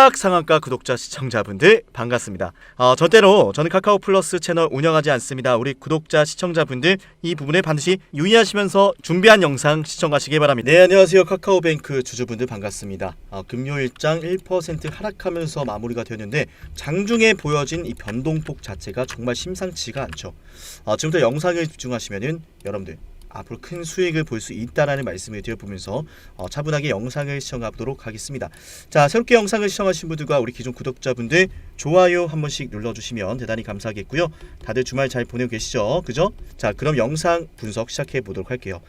뚝딱 상한가 구독자 시청자분들 반갑습니다. 어, 절대로 저는 카카오 플러스 채널 운영하지 않습니다. 우리 구독자 시청자분들 이 부분에 반드시 유의하시면서 준비한 영상 시청하시기 바랍니다. 네 안녕하세요 카카오뱅크 주주분들 반갑습니다. 어, 금요일장 1% 하락하면서 마무리가 되었는데 장중에 보여진 이 변동폭 자체가 정말 심상치가 않죠. 어, 지금부터 영상을 집중하시면은 여러분들 앞으로 큰 수익을 볼 수 있다라는 말씀을 드려보면서 어, 차분하게 영상을 시청하도록 하겠습니다. 자, 새롭게 영상을 시청하신 분들과 우리 기존 구독자분들 좋아요 한 번씩 눌러주시면 대단히 감사하겠고요. 다들 주말 잘 보내고 계시죠? 그죠? 자, 그럼 영상 분석 시작해 보도록 할게요.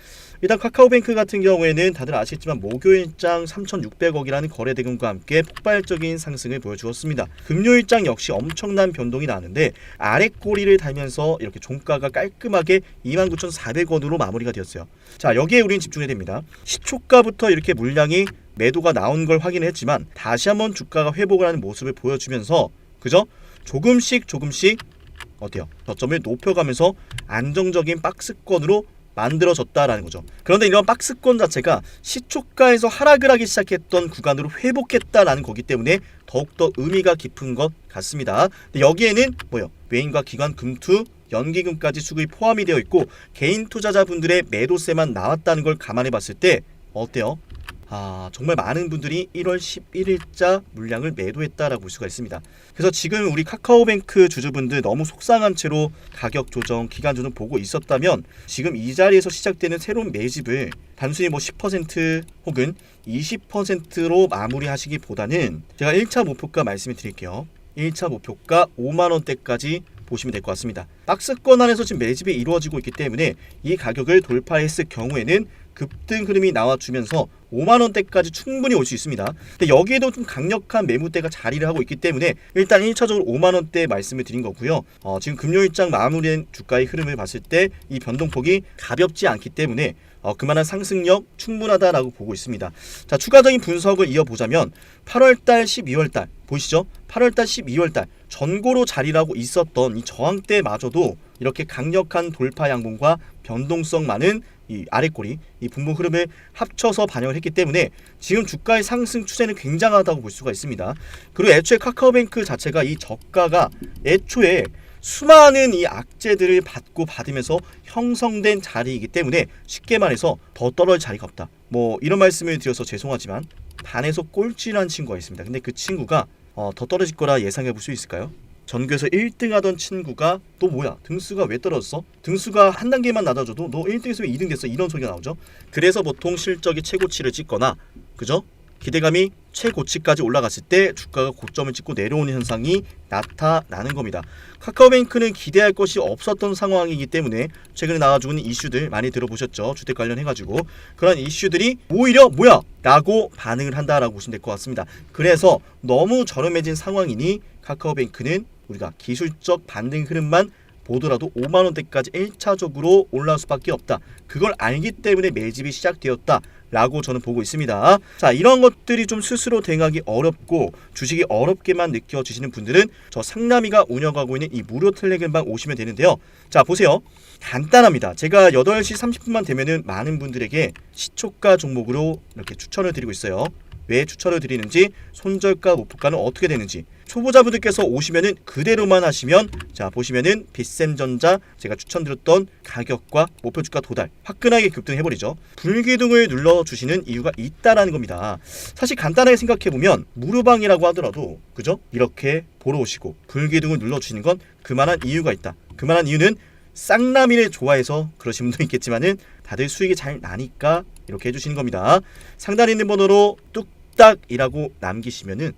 일단 카카오뱅크 같은 경우에는 다들 아시겠지만 목요일장 3,600억이라는 거래 대금과 함께 폭발적인 상승을 보여주었습니다. 금요일장 역시 엄청난 변동이 나는데 아래 꼬리를 달면서 이렇게 종가가 깔끔하게 29,400원으로 마무리 가 되었어요. 자 여기에 우리는 집중해야 됩니다. 시초가부터 이렇게 물량이 매도가 나온 걸 확인했지만 다시 한번 주가가 회복을 하는 모습을 보여주면서 그죠? 조금씩 조금씩 어때요? 저점을 높여가면서 안정적인 박스권으로 만들어졌다라는 거죠. 그런데 이런 박스권 자체가 시초가에서 하락을 하기 시작했던 구간으로 회복했다라는 거기 때문에 더욱더 의미가 깊은 것 같습니다. 여기에는 뭐요? 외인과 기관 금투 연기금까지 수급이 포함이 되어 있고 개인 투자자분들의 매도세만 나왔다는 걸 감안해 봤을 때 어때요? 아, 정말 많은 분들이 1월 11일자 물량을 매도했다라고 볼 수가 있습니다. 그래서 지금 우리 카카오뱅크 주주분들 너무 속상한 채로 가격 조정, 기간 조정 보고 있었다면 지금 이 자리에서 시작되는 새로운 매집을 단순히 뭐 10% 혹은 20%로 마무리하시기보다는 제가 1차 목표가 말씀을 드릴게요. 1차 목표가 5만 원대까지 보시면 될 것 같습니다. 박스권 안에서 지금 매집이 이루어지고 있기 때문에 이 가격을 돌파했을 경우에는 급등 흐름이 나와주면서 5만 원대까지 충분히 올 수 있습니다. 근데 여기에도 좀 강력한 매물대가 자리를 하고 있기 때문에 일단 1차적으로 5만 원대 말씀을 드린 거고요. 어, 지금 금요일장 마무리된 주가의 흐름을 봤을 때 이 변동폭이 가볍지 않기 때문에 어, 그만한 상승력 충분하다라고 보고 있습니다. 자, 추가적인 분석을 이어보자면 8월달, 12월달 보이시죠? 8월달, 12월달 전고로 자리라고 있었던 이 저항대마저도 이렇게 강력한 돌파 양봉과 변동성 많은 이 아래꼬리, 이 분봉 흐름을 합쳐서 반영을 했기 때문에 지금 주가의 상승 추세는 굉장하다고 볼 수가 있습니다. 그리고 애초에 카카오뱅크 자체가 이 저가가 애초에 수많은 이 악재들을 받고 받으면서 형성된 자리이기 때문에 쉽게 말해서 더 떨어질 자리가 없다. 뭐 이런 말씀을 드려서 죄송하지만 반에서 꼴찌라는 친구가 있습니다. 근데 그 친구가 어, 더 떨어질 거라 예상해 볼 수 있을까요? 전교에서 1등 하던 친구가 또 뭐야 등수가 왜 떨어졌어? 등수가 한 단계만 낮아져도 너 1등에서 왜 2등 됐어? 이런 소리가 나오죠. 그래서 보통 실적이 최고치를 찍거나 그죠? 기대감이 최고치까지 올라갔을 때 주가가 고점을 찍고 내려오는 현상이 나타나는 겁니다. 카카오뱅크는 기대할 것이 없었던 상황이기 때문에 최근에 나와주는 이슈들 많이 들어보셨죠. 주택 관련해가지고 그런 이슈들이 오히려 뭐야? 라고 반응을 한다라고 보시면 될 것 같습니다. 그래서 너무 저렴해진 상황이니 카카오뱅크는 우리가 기술적 반등 흐름만 보더라도 5만 원대까지 1차적으로 올라올 수밖에 없다. 그걸 알기 때문에 매집이 시작되었다. 라고 저는 보고 있습니다. 자, 이런 것들이 좀 스스로 대응하기 어렵고 주식이 어렵게만 느껴지시는 분들은 저 상남이가 운영하고 있는 이 무료 텔레그램방 오시면 되는데요. 자, 보세요. 간단합니다. 제가 8시 30분만 되면은 많은 분들에게 시초가 종목으로 이렇게 추천을 드리고 있어요. 왜 추천을 드리는지, 손절가, 목표가는 어떻게 되는지, 초보자분들께서 오시면은 그대로만 하시면 자 보시면은 빗셈전자 제가 추천드렸던 가격과 목표 주가 도달 화끈하게 급등해버리죠. 불기둥을 눌러주시는 이유가 있다라는 겁니다. 사실 간단하게 생각해 보면 무료방이라고 하더라도 그죠? 이렇게 보러 오시고 불기둥을 눌러주시는 건 그만한 이유가 있다. 그만한 이유는 쌍라미를 좋아해서 그러신 분도 있겠지만은 다들 수익이 잘 나니까 이렇게 해주시는 겁니다. 상단에 있는 번호로 뚝딱이라고 남기시면은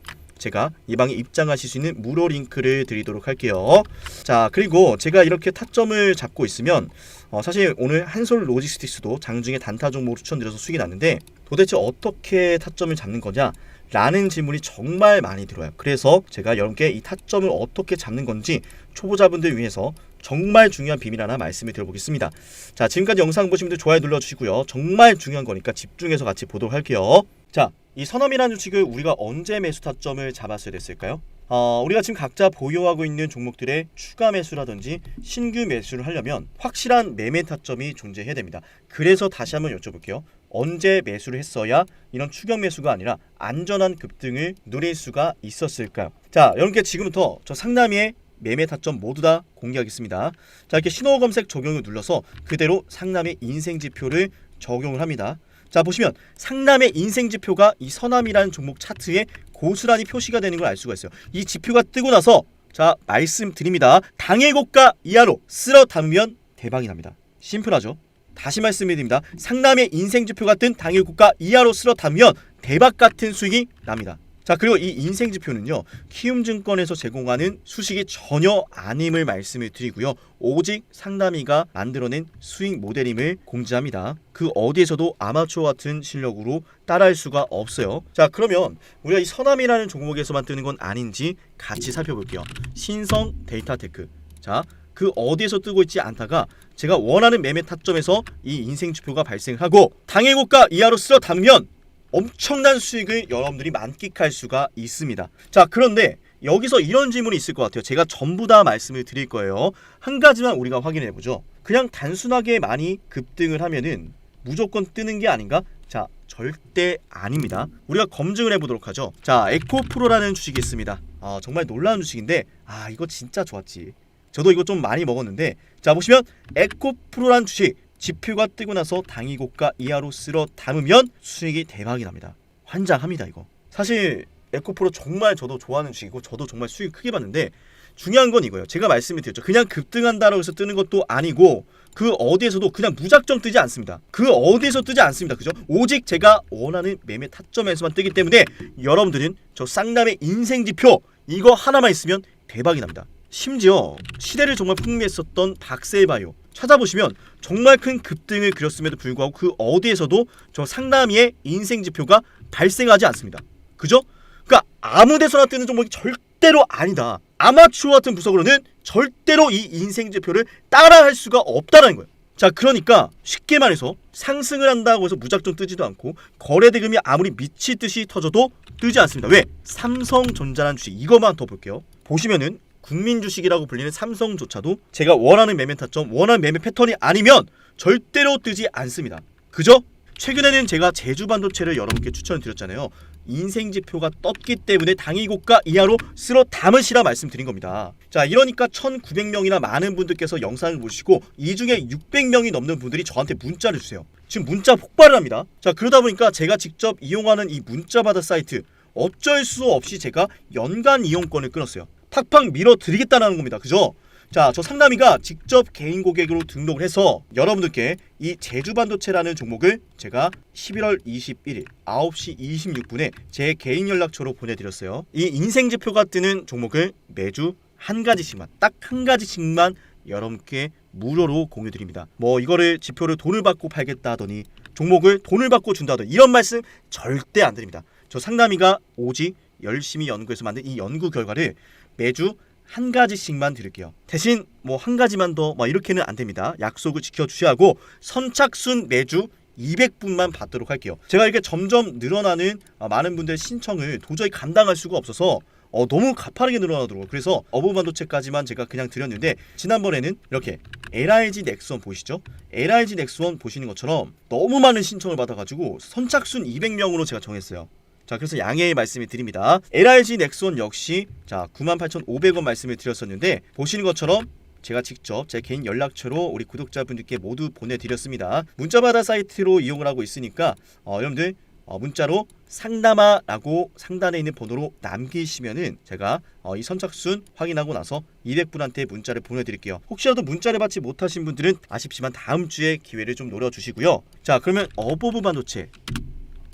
제가 이 방에 입장하실 수 있는 무료 링크를 드리도록 할게요. 자, 그리고 제가 이렇게 타점을 잡고 있으면 어, 사실 오늘 한솔 로지스틱스도 장중에 단타 종목으로 추천드려서 수익이 났는데 도대체 어떻게 타점을 잡는 거냐? 라는 질문이 정말 많이 들어요. 그래서 제가 여러분께 이 타점을 어떻게 잡는 건지 초보자분들 위해서 정말 중요한 비밀 하나 말씀을 드려보겠습니다. 자, 지금까지 영상 보신 분들 좋아요 눌러주시고요. 정말 중요한 거니까 집중해서 같이 보도록 할게요. 자, 이 선험이라는 주식을 우리가 언제 매수 타점을 잡았어야 됐을까요? 어, 우리가 지금 각자 보유하고 있는 종목들의 추가 매수라든지 신규 매수를 하려면 확실한 매매 타점이 존재해야 됩니다. 그래서 다시 한번 여쭤볼게요. 언제 매수를 했어야 이런 추격 매수가 아니라 안전한 급등을 누릴 수가 있었을까요? 자, 여러분께 지금부터 저 상남이의 매매 타점 모두 다 공개하겠습니다. 자, 이렇게 신호 검색 적용을 눌러서 그대로 상남의 인생 지표를 적용을 합니다. 자, 보시면 상남의 인생 지표가 이 서남이라는 종목 차트에 고스란히 표시가 되는 걸 알 수가 있어요. 이 지표가 뜨고 나서 자, 말씀드립니다. 당일 고가 이하로 쓸어 담으면 대박이 납니다. 심플하죠? 다시 말씀드립니다. 상남의 인생 지표 같은 당일 고가 이하로 쓸어 담으면 대박 같은 수익이 납니다. 자 그리고 이 인생 지표는요 키움증권에서 제공하는 수식이 전혀 아님을 말씀을 드리고요. 오직 상담이가 만들어낸 수익 모델임을 공지합니다. 그 어디에서도 아마추어 같은 실력으로 따라할 수가 없어요. 자 그러면 우리가 이 서남이라는 종목에서만 뜨는 건 아닌지 같이 살펴볼게요. 신성 데이터테크. 자 그 어디에서 뜨고 있지 않다가 제가 원하는 매매 타점에서 이 인생 지표가 발생하고 당일 고가 이하로 쓸어 담으면 엄청난 수익을 여러분들이 만끽할 수가 있습니다. 자, 그런데 여기서 이런 질문이 있을 것 같아요. 제가 전부 다 말씀을 드릴 거예요. 한 가지만 우리가 확인해 보죠. 그냥 단순하게 많이 급등을 하면은 무조건 뜨는 게 아닌가? 자, 절대 아닙니다. 우리가 검증을 해보도록 하죠. 자, 에코프로라는 주식이 있습니다. 아, 정말 놀라운 주식인데, 아, 이거 진짜 좋았지. 저도 이거 좀 많이 먹었는데, 자, 보시면 에코프로라는 주식 지표가 뜨고 나서 당이 고가 이하로 쓸어 담으면 수익이 대박이 납니다. 환장합니다 이거. 사실 에코프로 정말 저도 좋아하는 주식이고 저도 정말 수익 크게 봤는데 중요한 건 이거예요. 제가 말씀을 드렸죠. 그냥 급등한다라고 해서 뜨는 것도 아니고 그 어디에서도 그냥 무작정 뜨지 않습니다. 그 어디에서 뜨지 않습니다. 그죠? 오직 제가 원하는 매매 타점에서만 뜨기 때문에 여러분들은 저 쌍남의 인생 지표 이거 하나만 있으면 대박이 납니다. 심지어 시대를 정말 풍미했었던 박셀바이오 찾아보시면 정말 큰 급등을 그렸음에도 불구하고 그 어디에서도 저 상남이의 인생 지표가 발생하지 않습니다. 그죠? 그러니까 아무 데서나 뜨는 종목이 절대로 아니다. 아마추어 같은 부석으로는 절대로 이 인생 지표를 따라할 수가 없다는 거예요. 자, 그러니까 쉽게 말해서 상승을 한다고 해서 무작정 뜨지도 않고 거래 대금이 아무리 미치듯이 터져도 뜨지 않습니다. 왜? 삼성전자라는 주식 이것만 더 볼게요. 보시면은 국민 주식이라고 불리는 삼성조차도 제가 원하는 매매 타점, 원하는 매매 패턴이 아니면 절대로 뜨지 않습니다. 그죠? 최근에는 제가 제주 반도체를 여러분께 추천드렸잖아요. 인생 지표가 떴기 때문에 당일 고가 이하로 쓸어 담으시라 말씀드린 겁니다. 자, 이러니까 1,900명이나 많은 분들께서 영상을 보시고 이 중에 600명이 넘는 분들이 저한테 문자를 주세요. 지금 문자 폭발을 합니다. 자, 그러다 보니까 제가 직접 이용하는 이 문자 받아 사이트 어쩔 수 없이 제가 연간 이용권을 끊었어요. 팍팍 밀어 드리겠다는 겁니다. 그죠? 자, 저 상남이가 직접 개인 고객으로 등록을 해서 여러분들께 이 제주 반도체라는 종목을 제가 11월 21일 9시 26분에 제 개인 연락처로 보내드렸어요. 이 인생 지표가 뜨는 종목을 매주 한 가지씩만, 딱 한 가지씩만 여러분께 무료로 공유드립니다. 뭐 이거를 지표를 돈을 받고 팔겠다 하더니 종목을 돈을 받고 준다 하더니 이런 말씀 절대 안 드립니다. 저 상남이가 오직 열심히 연구해서 만든 이 연구 결과를 매주 한 가지씩만 드릴게요. 대신 뭐 한 가지만 더 뭐 이렇게는 안 됩니다. 약속을 지켜 주셔야 하고 선착순 매주 200분만 받도록 할게요. 제가 이렇게 점점 늘어나는 아, 많은 분들의 신청을 도저히 감당할 수가 없어서 어, 너무 가파르게 늘어나더라고요. 그래서 어부반도체까지만 제가 그냥 드렸는데 지난번에는 이렇게 LIG 넥스원 보이시죠? LIG 넥스원 보시는 것처럼 너무 많은 신청을 받아가지고 선착순 200명으로 제가 정했어요. 자 그래서 양해의 말씀을 드립니다. LRG 넥스원 역시 자 98,500원 말씀을 드렸었는데 보시는 것처럼 제가 직접 제 개인 연락처로 우리 구독자분들께 모두 보내드렸습니다. 문자받아 사이트로 이용을 하고 있으니까 어, 여러분들 어, 문자로 상담아라고 상단에 있는 번호로 남기시면은 제가 어, 이 선착순 확인하고 나서 200분한테 문자를 보내드릴게요. 혹시라도 문자를 받지 못하신 분들은 아쉽지만 다음 주에 기회를 좀 노려주시고요. 자 그러면 어버브 반도체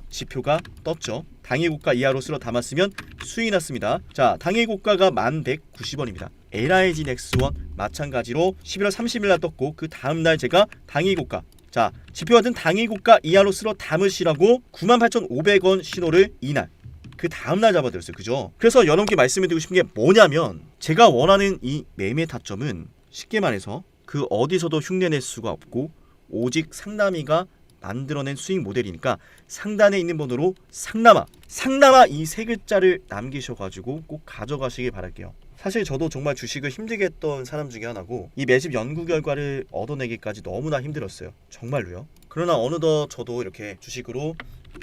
지표가 떴죠. 당일 고가 이하로 쓸어 담았으면 수익이 났습니다. 자, 당일 고가가 1190원입니다. LIG 넥스원 마찬가지로 11월 30일 날 떴고 그 다음 날 제가 당일 고가 자, 지표 같은 당일 고가 이하로 쓸어 담으시라고 98,500원 신호를 이날 그 다음 날 잡아드렸어요. 그죠? 그래서 여러분께 말씀드리고 싶은 게 뭐냐면 제가 원하는 이 매매 타점은 쉽게 말해서 그 어디서도 흉내낼 수가 없고 오직 상남이가 만들어낸 수익 모델이니까 상단에 있는 번호로 상남아 상남아 이 세 글자를 남기셔가지고 꼭 가져가시길 바랄게요. 사실 저도 정말 주식을 힘들게 했던 사람 중에 하나고 이 매집 연구 결과를 얻어내기까지 너무나 힘들었어요. 정말로요. 그러나 어느덧 저도 이렇게 주식으로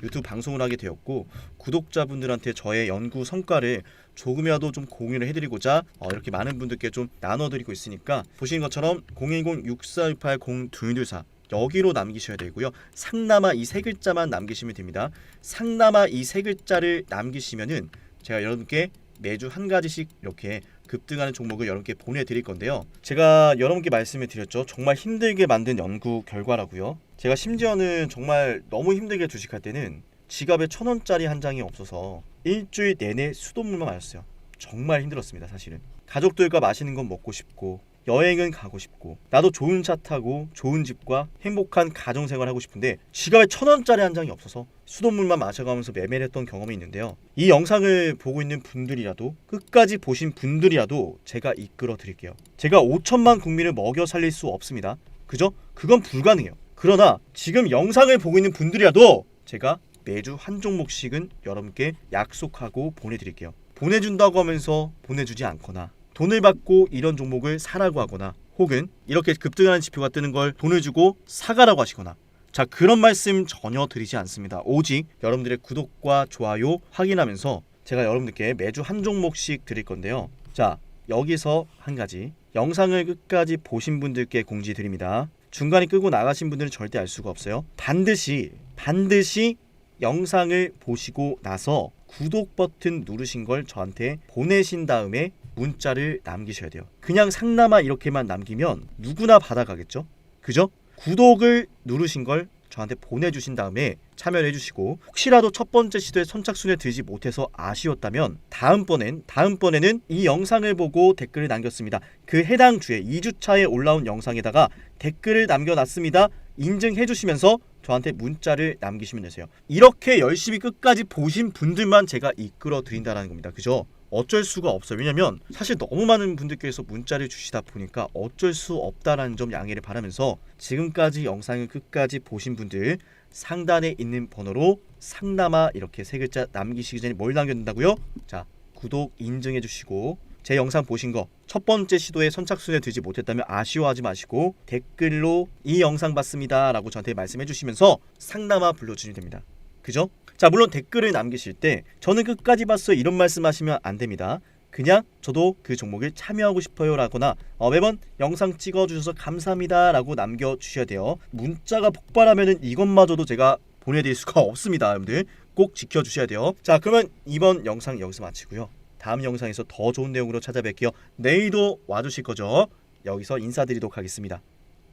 유튜브 방송을 하게 되었고 구독자분들한테 저의 연구 성과를 조금이라도 좀 공유를 해드리고자 어, 이렇게 많은 분들께 좀 나눠드리고 있으니까 보시는 것처럼 010-6468-0224 여기로 남기셔야 되고요. 상남아 이 세 글자만 남기시면 됩니다. 상남아 이 세 글자를 남기시면은 제가 여러분께 매주 한 가지씩 이렇게 급등하는 종목을 여러분께 보내드릴 건데요. 제가 여러분께 말씀을 드렸죠. 정말 힘들게 만든 연구 결과라고요. 제가 심지어는 정말 너무 힘들게 주식할 때는 지갑에 천 원짜리 한 장이 없어서 일주일 내내 수돗물만 마셨어요. 정말 힘들었습니다, 사실은. 가족들과 맛있는 건 먹고 싶고 여행은 가고 싶고 나도 좋은 차 타고 좋은 집과 행복한 가정 생활 하고 싶은데 지갑에 천 원짜리 한 장이 없어서 수돗물만 마셔가면서 매매를 했던 경험이 있는데요. 이 영상을 보고 있는 분들이라도 끝까지 보신 분들이라도 제가 이끌어 드릴게요. 제가 5천만 국민을 먹여 살릴 수 없습니다. 그죠? 그건 불가능해요. 그러나 지금 영상을 보고 있는 분들이라도 제가 매주 한 종목씩은 여러분께 약속하고 보내드릴게요. 보내준다고 하면서 보내주지 않거나 돈을 받고 이런 종목을 사라고 하거나 혹은 이렇게 급등하는 지표가 뜨는 걸 돈을 주고 사가라고 하시거나 자 그런 말씀 전혀 드리지 않습니다. 오직 여러분들의 구독과 좋아요 확인하면서 제가 여러분들께 매주 한 종목씩 드릴 건데요. 자 여기서 한 가지 영상을 끝까지 보신 분들께 공지 드립니다. 중간에 끄고 나가신 분들은 절대 알 수가 없어요. 반드시 반드시 영상을 보시고 나서 구독 버튼 누르신 걸 저한테 보내신 다음에 문자를 남기셔야 돼요. 그냥 상남아 이렇게만 남기면 누구나 받아가겠죠? 그죠? 구독을 누르신 걸 저한테 보내주신 다음에 참여를 해주시고 혹시라도 첫 번째 시도에 선착순에 들지 못해서 아쉬웠다면 다음번엔 다음번에는 이 영상을 보고 댓글을 남겼습니다. 그 해당 주에 2주차에 올라온 영상에다가 댓글을 남겨놨습니다. 인증해 주시면서 저한테 문자를 남기시면 되세요. 이렇게 열심히 끝까지 보신 분들만 제가 이끌어 드린다는 겁니다. 그죠? 어쩔 수가 없어요. 왜냐면 사실 너무 많은 분들께서 문자를 주시다 보니까 어쩔 수 없다라는 점 양해를 바라면서 지금까지 영상을 끝까지 보신 분들 상단에 있는 번호로 상남아 이렇게 세 글자 남기시기 전에 뭘 남겨둔다고요? 자 구독 인증해 주시고 제 영상 보신 거 첫 번째 시도에 선착순에 들지 못했다면 아쉬워하지 마시고 댓글로 이 영상 봤습니다 라고 저한테 말씀해 주시면서 상남아 불러주시면 됩니다 그죠? 자 물론 댓글을 남기실 때 저는 끝까지 봤어요. 이런 말씀하시면 안 됩니다. 그냥 저도 그 종목에 참여하고 싶어요 라거나 어, 매번 영상 찍어주셔서 감사합니다 라고 남겨주셔야 돼요. 문자가 폭발하면 이것마저도 제가 보내드릴 수가 없습니다 여러분들. 꼭 지켜주셔야 돼요. 자 그러면 이번 영상 여기서 마치고요. 다음 영상에서 더 좋은 내용으로 찾아뵐게요. 내일도 와주실 거죠? 여기서 인사드리도록 하겠습니다